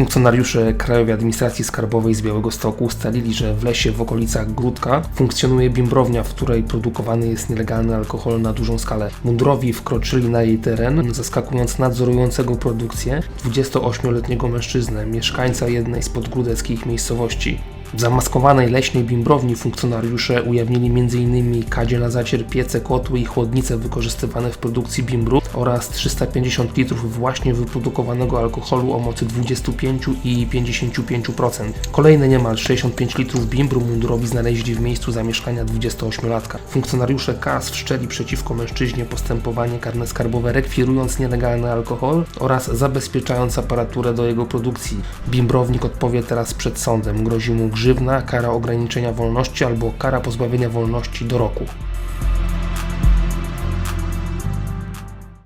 Funkcjonariusze Krajowej Administracji Skarbowej z Białego Stoku ustalili, że w lesie w okolicach Grudka funkcjonuje bimbrownia, w której produkowany jest nielegalny alkohol na dużą skalę. Mundurowi wkroczyli na jej teren, zaskakując nadzorującego produkcję 28-letniego mężczyznę, mieszkańca jednej z podgrudeckich miejscowości. W zamaskowanej leśnej bimbrowni funkcjonariusze ujawnili m.in. kadzie na zacier, piece, kotły i chłodnice wykorzystywane w produkcji bimbru oraz 350 litrów właśnie wyprodukowanego alkoholu o mocy 25 i 55%. Kolejne niemal 65 litrów bimbru mundurowi znaleźli w miejscu zamieszkania 28-latka. Funkcjonariusze KAS wszczęli przeciwko mężczyźnie postępowanie karne skarbowe rekwirując nielegalny alkohol oraz zabezpieczając aparaturę do jego produkcji. Bimbrownik odpowie teraz przed sądem. Grozi mu grzywna, kara ograniczenia wolności albo kara pozbawienia wolności do roku.